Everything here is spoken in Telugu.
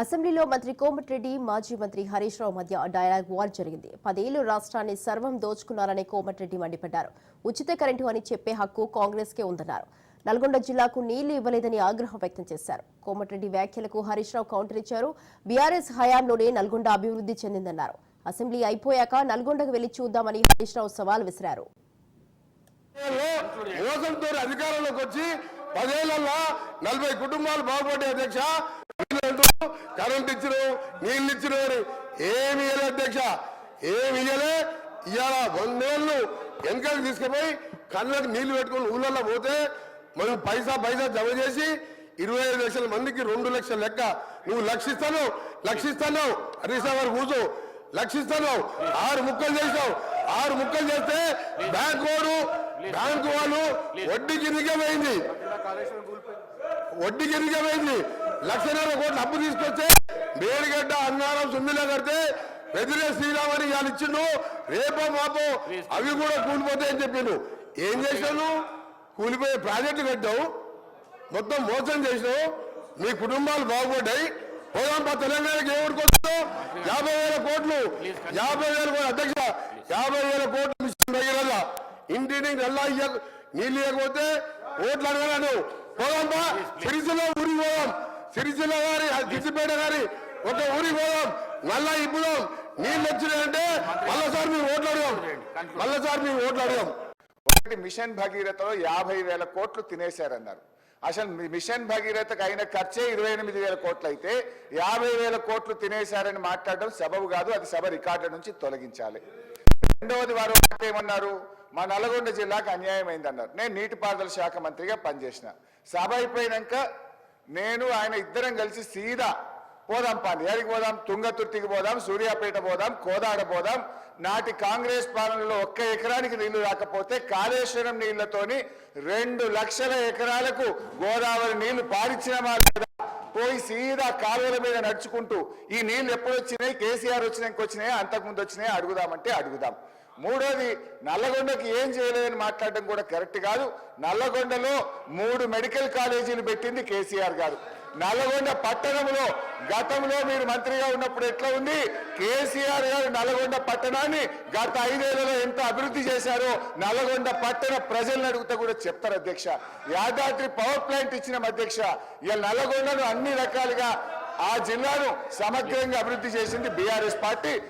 అసెంబ్లీలో మంత్రి కోమటిరెడ్డి మాజీ మంత్రి హరీష్ రావు మధ్య డైలాగ్ వార్ జరిగింది. పదేళ్ళు రాష్ట్రాన్ని సర్వం దోచుకున్నారని కోమటిరెడ్డి మండిపడ్డారు. ఉచిత కరెంటు అని చెప్పే హక్కు కాంగ్రెస్కే ఉందన్నారు. నల్గొండ జిల్లాకు నీళ్ళు ఇవ్వలేదని ఆగ్రహం వ్యక్తం చేశారు. కోమటిరెడ్డి వ్యాఖ్యలకు హరీష్ రావు కౌంటర్ ఇచ్చారు. బీఆర్ఎస్ హయాంలోనే నల్గొండ అభివృద్ధి చెందిందన్నారు. అసెంబ్లీ అయిపోయాక నల్గొండకు వెళ్ళి చూద్దామని హరీష్ రావు సవాల్ విసిరారు. అధికారంలోకి వచ్చి పదేళ్ళలో నలభై కుటుంబాలు బాగుపడ్డాయి అధ్యక్ష. వీళ్ళంటూ కరెంట్ ఇచ్చిన నీళ్ళు ఇచ్చిన ఏమి ఇయ్యలే అధ్యక్ష. ఏమి ఇయ్యలే. ఇవాళ వందేళ్ళు వెనకాలకు తీసుకుపోయి కళ్ళకి నీళ్ళు పెట్టుకుని ఊళ్ళల్లో పోతే మనం పైసా పైసా జమ చేసి ఇరవై ఐదు లక్షల మందికి రెండు లక్షల లెక్క. నువ్వు లక్షిస్తాను? లక్షిస్తాను? హరీసా గారు కూర్చో. లక్షిస్తాను? ఆరు ముక్కలు చేసావు ఆరు ముక్కలు చేస్తే బ్యాంక్ వాడు బ్యాంకు వాళ్ళు వడ్డీ కిందికే పోయింది. వడ్డీ కిందికే పోయింది. లక్షన్నర కోట్లు అప్పు తీసుకొస్తే మేడిగడ్డ అన్నారం సుందిలో కడితే పెదిరే శ్రీరామని అని వాళ్ళు ఇచ్చిండు. రేపో మాపో అవి కూడా కూలిపోతాయని చెప్పిండు. ఏం చేశాను కూలిపోయే ప్రాజెక్టు కట్టావు. మొత్తం మోసం చేసినావు. మీ కుటుంబాలు బాగుపడ్డాయి. పోదాం పా తెలంగాణకి ఏ యాభై వేల కోట్లు. యాభై వేల కోట్లు అధ్యక్ష యాభై వేల కోట్లు మిషన్ ఇంటిని నల్లా ఇయ్య నీళ్ళు ఇవ్వకపోతే ఓట్లు అడగలను. పోదాం బా సిరిసిల్ల ఊరికి పోదాం. సిరిసిల్ల గారి గిసిపేట గారి ఒక ఊరికి పోదాం. మళ్ళా ఇప్పుదాం నీళ్ళు వచ్చినాయంటే మళ్ళీసారి మేము ఓట్లు అడగాం. మళ్ళీసారి మేము ఓట్లు అడగాం. ఒకటి మిషన్ భగీరథలో యాభై వేల కోట్లు తినేశారన్నారు. అసలు మిషన్ భగీరథకు అయిన ఖర్చే ఇరవై ఎనిమిది వేల కోట్లు అయితే యాభై వేల కోట్లు తినేశారని మాట్లాడడం సబబు కాదు అది సభ రికార్డుల నుంచి తొలగించాలి. రెండవది వారు ఏమన్నారు? మా నల్గొండ జిల్లాకు అన్యాయం అయిందన్నారు నేను నీటిపారుదల శాఖ మంత్రిగా పనిచేసిన. సభ అయిపోయినాక నేను ఆయన ఇద్దరం కలిసి సీదా పోదాం పాండి ఎక్కడికి పోదాం తుంగతుర్తికి పోదాం సూర్యాపేట పోదాం కోదాడ పోదాం. నాటి కాంగ్రెస్ పాలనలో ఒక్క ఎకరానికి నీళ్ళు రాకపోతే కాళేశ్వరం నీళ్ళతోని రెండు లక్షల ఎకరాలకు గోదావరి నీళ్ళు పారిచ్చినమా లేదా? పోయి సీదా కాలువల మీద నడుచుకుంటూ ఈ నీళ్ళు ఎప్పుడు వచ్చినాయి కేసీఆర్ వచ్చినాక వచ్చినాయి అంతకుముందు వచ్చినాయి? అడుగుదామంటే అడుగుదాం. మూడోది నల్లగొండకి ఏం చేయలేదని మాట్లాడడం కూడా కరెక్ట్ కాదు. నల్లగొండలో మూడు మెడికల్ కాలేజీలు పెట్టింది కేసీఆర్ గారు. నల్లగొండ పట్టణంలో గతంలో మీరు మంత్రిగా ఉన్నప్పుడు ఎట్లా ఉంది? కేసీఆర్ గారు నల్లగొండ పట్టణాన్ని గత ఐదేళ్ళలో ఎంత అభివృద్ధి చేశారో నల్లగొండ పట్టణ ప్రజలను అడుగుతా కూడా చెప్తారు అధ్యక్ష. యాదాద్రి పవర్ ప్లాంట్ ఇచ్చిన అధ్యక్ష. ఇలా నల్లగొండను అన్ని రకాలుగా ఆ జిల్లాను సమగ్రంగా అభివృద్ధి చేసింది బీఆర్ఎస్ పార్టీ.